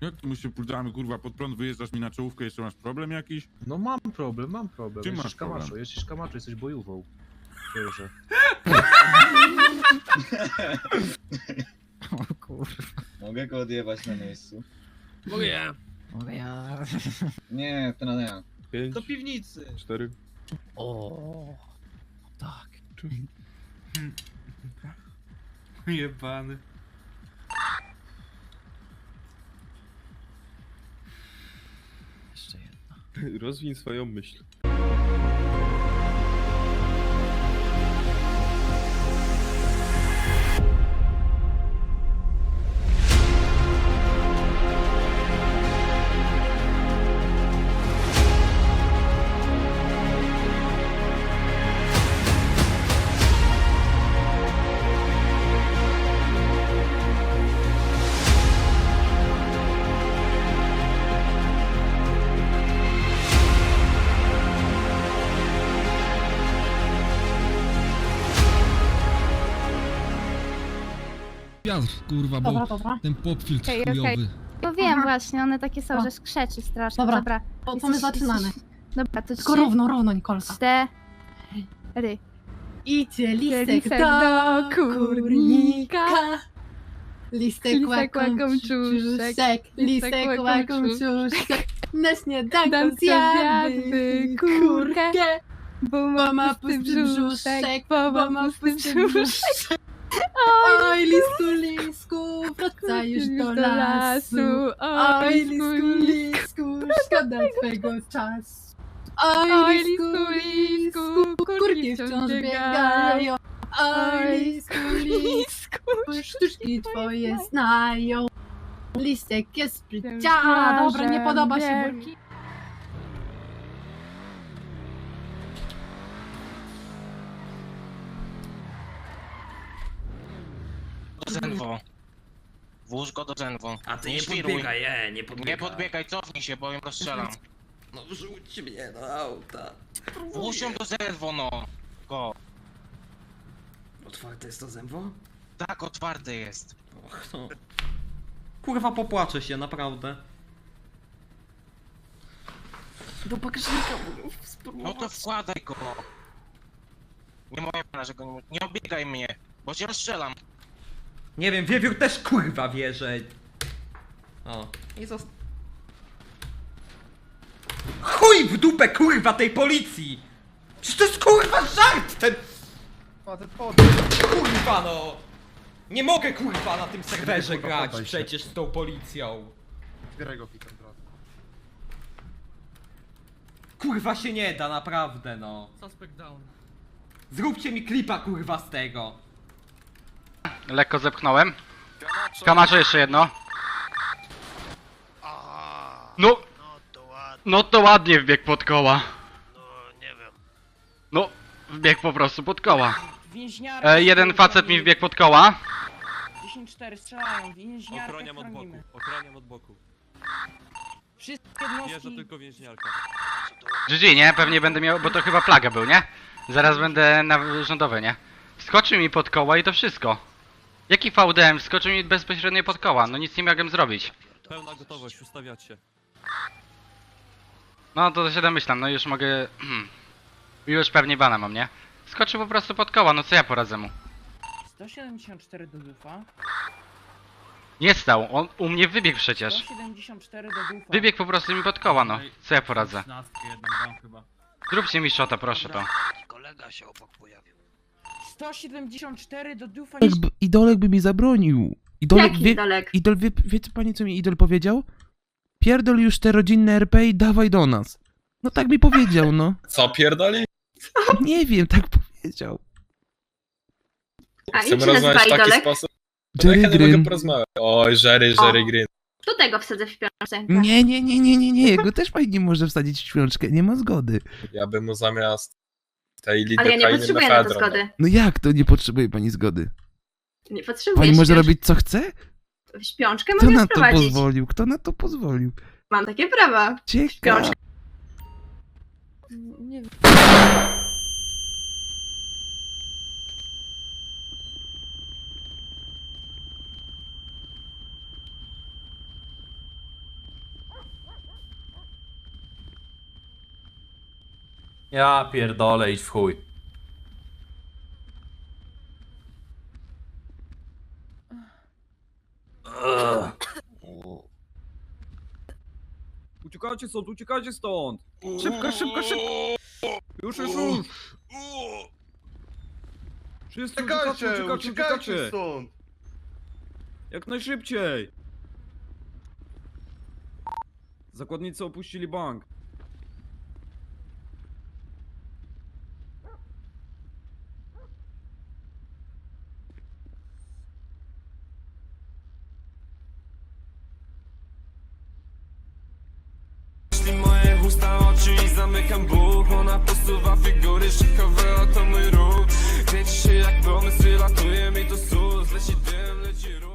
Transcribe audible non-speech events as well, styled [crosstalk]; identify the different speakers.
Speaker 1: Jak ty my się puszczamy, kurwa, pod prąd, wyjeżdżasz mi na czołówkę, jeszcze masz problem jakiś?
Speaker 2: No mam problem, mam problem.
Speaker 1: Czym
Speaker 2: Jesteś
Speaker 1: masz problem?
Speaker 2: kamaszo, jesteś kamaszo, jesteś bojówą. [laughs]
Speaker 3: O kurwa.
Speaker 4: Mogę go odjebać na miejscu?
Speaker 5: Mogę ja.
Speaker 3: Mogę ja.
Speaker 4: Nie, to na ja.
Speaker 2: Pięć,
Speaker 5: Do piwnicy.
Speaker 2: cztery.
Speaker 3: O. Tak.
Speaker 5: Jebany. [laughs]
Speaker 2: Rozwin swoją myśl.
Speaker 6: Wiatr, kurwa, bo
Speaker 7: Dobra, dobra.
Speaker 6: ten popfiltr
Speaker 7: Okej, okej.
Speaker 6: chujowy.
Speaker 7: No wiem Aha. właśnie, one takie są, że skrzeczy strasznie. Dobra. Dobra. Dobra. To my zaczynamy.
Speaker 8: zaczynamy.
Speaker 7: Dobra, to
Speaker 8: Tylko
Speaker 7: trzy,
Speaker 8: równo, równo, Nikolka.
Speaker 7: cztery.
Speaker 8: Idzie listek,
Speaker 7: listek
Speaker 8: do,
Speaker 7: do
Speaker 8: kurnika. Listek,
Speaker 7: Listek
Speaker 8: łakom
Speaker 7: łakomczuszek.
Speaker 8: czuszek. Listek
Speaker 7: Listek
Speaker 8: łakomczuszek. Na śniadanko
Speaker 7: Dan
Speaker 8: zjadły
Speaker 7: zjadły
Speaker 8: kurkę.
Speaker 7: Bo
Speaker 8: Bo ma pusty brzuszek, bo ma pusty brzuszek. Już do lasu. Oj, lisku, lisku, szkoda [laughs] twego czasu. Oj, lisku, lisku, kurki wciąż biegają. Oj, lisku, lisku, [laughs] sztuczki twoje znają. Listek jest spryciarza. Dobra, nie podoba się,
Speaker 9: do Zenwo. Włóż go do Zenwo.
Speaker 5: A ty nie
Speaker 9: świruj.
Speaker 5: podbiegaj, nie, nie podbiegaj.
Speaker 9: Nie podbiegaj, cofnij się, bo ją rozstrzelam. [laughs]
Speaker 5: No wrzuć mnie do auta.
Speaker 9: Włóż ją do Zenwo, no. Go.
Speaker 5: Otwarte jest to zębo?
Speaker 9: Tak, otwarte jest.
Speaker 5: Och, no. Kurwa, popłaczę się, naprawdę. Do bagażnika mogę
Speaker 9: No
Speaker 5: spróbować.
Speaker 9: to wkładaj go. Nie moja pana, że go nie... Nie obiegaj mnie, bo cię rozstrzelam.
Speaker 5: Nie wiem, wiewiór też kurwa wie, że... O. I zost... Chuj w dupę kurwa tej policji! Przecież to jest kurwa żart ten... Kurwa no! Nie mogę kurwa na tym serwerze
Speaker 2: Kurwa,
Speaker 5: grać
Speaker 2: poddaj się.
Speaker 5: przecież z tą policją.
Speaker 2: Zbieraj go, Peter, teraz.
Speaker 5: Kurwa się nie da, naprawdę no. Zróbcie mi klipa kurwa z tego.
Speaker 10: Lekko zepchnąłem. Kamarze jeszcze jedno. No. No to ładnie wbiegł pod koła. No, wbiegł po prostu pod koła. E, jeden facet mi wbiegł pod koła.
Speaker 11: 10-4 strzelają, więźniarkę
Speaker 12: Ochroniam od boku,
Speaker 11: chronimy.
Speaker 12: ochroniam od boku.
Speaker 11: Wszystkie
Speaker 12: Jeżdżę
Speaker 11: jednostki.
Speaker 12: tylko więźniarka.
Speaker 10: GG, nie? Pewnie będę miał, bo to chyba plaga był, nie? Zaraz będę na rządowe, nie? Skoczył mi pod koła i to wszystko. Jaki VDM? Skoczył mi bezpośrednio pod koła, no nic nie mogłem zrobić.
Speaker 12: Pełna gotowość, ustawiać się.
Speaker 10: No to się domyślam, no już mogę... [clears throat] już pewnie bana mam, nie? Skoczył po prostu pod koła, no co ja poradzę mu?
Speaker 11: 174 do dufa.
Speaker 10: Nie stał, on u mnie wybiegł przecież.
Speaker 11: 174 do dufa.
Speaker 10: Wybiegł po prostu mi pod koła, no. Co ja poradzę? Zróbcie mi shota, proszę to.
Speaker 9: Kolega się obok pojawił.
Speaker 11: 174 do dufa.
Speaker 6: Idolek by mi zabronił. Idolek,
Speaker 8: Jaki
Speaker 6: wie,
Speaker 8: idolek?
Speaker 6: idol wie, wie co pani co mi idol powiedział? Pierdol już te rodzinne RP i dawaj do nas. No tak mi powiedział, no. [laughs]
Speaker 12: Co pierdoli?
Speaker 6: Nie wiem, tak powiedział.
Speaker 8: A jak się nazywa idolek?
Speaker 12: sposób?
Speaker 6: Jerry Green.
Speaker 12: porozmawiać. Oj, Jerry,
Speaker 8: Jerry
Speaker 12: Green.
Speaker 8: Do tego wsadzę w śpiączkę.
Speaker 6: Nie, nie, nie, nie, nie, nie. Go też pani nie może wsadzić w świączkę, nie ma zgody.
Speaker 12: Ja bym mu zamiast tej
Speaker 8: Ale ja nie potrzebuję na to zgody.
Speaker 6: No jak to nie potrzebuje pani zgody?
Speaker 8: Nie potrzebuję
Speaker 6: Pani może robić co chce?
Speaker 8: W śpiączkę
Speaker 6: Kto
Speaker 8: mogę
Speaker 6: na to pozwolił? Kto na to pozwolił?
Speaker 8: Mam takie prawa.
Speaker 6: Ciekawe.
Speaker 8: Śpiączkę.
Speaker 11: Nie wiem.
Speaker 13: Ja pierdolę, idź w chuj.
Speaker 2: Uciekajcie stąd, uciekajcie stąd! Szybko, szybko, szybko! Już, już, już! Wszyscy uciekajcie, uciekajcie, uciekajcie!
Speaker 12: stąd!
Speaker 2: Jak najszybciej! Zakładnicy opuścili bank.
Speaker 13: Usta, oczy i zamykam Bóg Ona posuwa figury szykowe, oto mój ruch. Kręci się jak pomysł, latuje mi to sus Leci dym, leci ruch